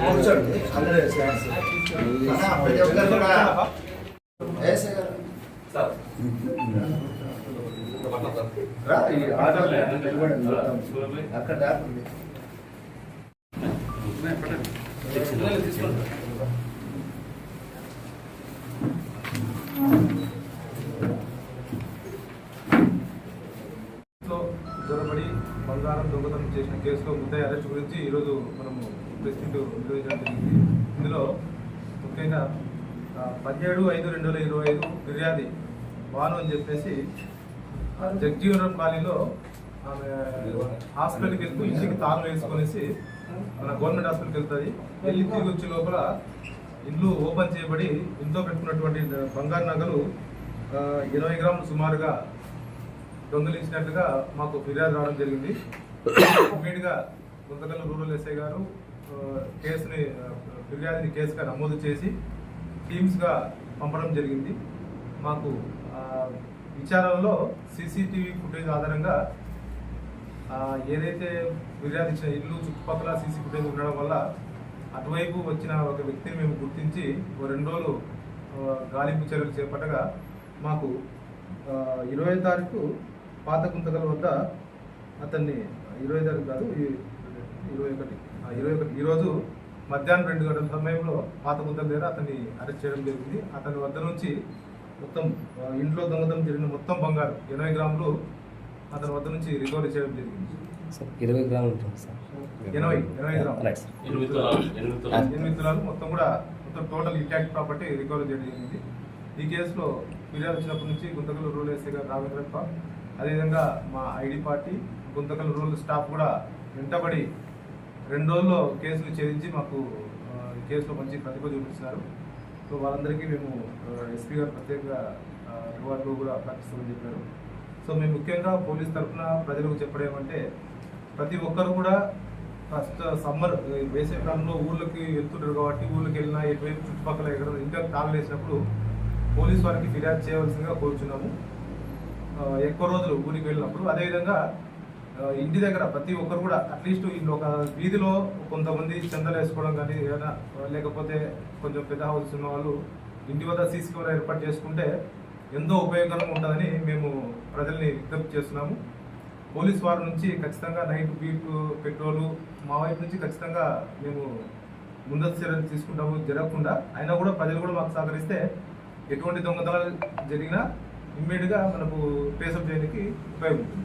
కూర్చోండి అందరూ ప్రతి ఒక్కరు కూడా వేసే గారు అక్కడ బంగారం దొంగతనం చేసిన కేసులో ముద్దాయి అరెస్ట్ గురించి ఈరోజు మనము ప్రెస్ మీట్ నిర్వహించడం జరిగింది. ఇందులో ముఖ్యంగా పదిహేడు ఐదు రెండు వేల ఇరవై ఐదు ఫిర్యాది వాను అని చెప్పేసి జగ్జీవనం కాలనీలో ఆమె హాస్పిటల్కి వెళ్తూ ఇంటికి తాను వేసుకొనేసి మన గవర్నమెంట్ హాస్పిటల్కి వెళ్తుంది. వెళ్ళి తిరిగి వచ్చే లోపల ఇల్లు ఓపెన్ చేయబడి ఇంట్లో పెట్టుకున్నటువంటి బంగారు నగలు ఇరవై గ్రాములు సుమారుగా దొంగిలించినట్లుగా మాకు ఫిర్యాదు రావడం జరిగింది. ఇమీడియట్గా గుంతకల్లు రూరల్ ఎస్ఐ గారు కేసుని ఫిర్యాదుని కేసుగా నమోదు చేసి టీమ్స్గా పంపడం జరిగింది. మాకు విచారణలో సీసీటీవీ ఫుటేజ్ ఆధారంగా ఏదైతే ఫిర్యాదు ఇచ్చిన ఇల్లు చుట్టుపక్కల సీసీ ఫుటేజ్ ఉండడం వల్ల అటువైపు వచ్చిన ఒక వ్యక్తిని మేము గుర్తించి రెండు రోజులు గాలింపు చర్యలు చేపట్టగా మాకు ఇరవై తారీఖు పాత గుంతకల వద్ద అతన్ని ఇరవై తారీఖు కాదు ఈ- ఇరవై ఒకటి ఆ, ఇరవై ఒకటి ఈరోజు మధ్యాహ్నం రెండు గంటల సమయంలో పాత గుంతల దగ్గర అతన్ని అరెస్ట్ చేయడం జరిగింది. అతని వద్ద నుంచి మొత్తం ఇంట్లో దొంగతనం జరిగిన మొత్తం బంగారు ఎనభై గ్రాములు అతని వద్ద నుంచి రికవరీ చేయడం జరిగింది. సార్ ఇరవై గ్రాములు ఎనభై ఎనభై గ్రాములు. రైట్ సార్ ఎనిమిది తులాలు మొత్తం కూడా మొత్తం టోటల్ ఇంటాక్ట్ ప్రాపర్టీ రికవరీ చేయడం జరిగింది. ఈ కేసులో ఫిర్యాదు వచ్చినప్పటి నుంచి గుంతకల్ రూరల్ ఎస్ఐ గారు రామేంద్రప్ప అదేవిధంగా మా ID party Guntakal rural staff కూడా వెంటబడి రెండు రోజుల్లో కేసులు ఛేదించి మాకు కేసులో మంచి ప్రతిభ చూపిస్తున్నారు సో వాళ్ళందరికీ మేము ఎస్పీ గారు ప్రత్యేకంగా రివార్డులు కూడా ప్రకటిస్తామని చెప్పారు. సో మేము ముఖ్యంగా పోలీస్ తరఫున ప్రజలకు చెప్పడం ఏమంటే ప్రతి ఒక్కరు కూడా ఫస్ట్ సమ్మర్ వేసే కాలంలో ఊళ్ళకి వెళ్తుంటారు కాబట్టి ఊళ్ళకి వెళ్ళినా ఎటువైపు చుట్టుపక్కల ఎక్కడ ఇంకా కాలు వేసినప్పుడు పోలీస్ వారికి ఫిర్యాదు చేయవలసిందిగా కోరుచున్నాము. ఎక్కువ రోజులు ఊరికి వెళ్ళినప్పుడు అదేవిధంగా ఇంటి దగ్గర ప్రతి ఒక్కరు కూడా అట్లీస్ట్ ఇంట్లో ఒక వీధిలో కొంతమంది చందలు వేసుకోవడం కానీ ఏదైనా లేకపోతే కొంచెం పెద్ద హౌస్ ఉన్న వాళ్ళు ఇంటి వద్ద సీసీ కెమెరా ఏర్పాటు చేసుకుంటే ఎంతో ఉపయోగకరంగా ఉంటుందని మేము ప్రజల్ని విజ్ఞప్తి చేస్తున్నాము. పోలీస్ వారి నుంచి ఖచ్చితంగా నైట్ బీప్ పెట్రోలు మా వైపు నుంచి ఖచ్చితంగా మేము ముందస్తు చర్యలు తీసుకుంటాము. జరగకుండా అయినా కూడా ప్రజలు కూడా మాకు సహకరిస్తే ఎటువంటి దొంగతనాలు జరిగినా ఇమ్మీడియట్గా మనకు ట్రేసప్ చేయడానికి ఉపయోగపడుతుంది.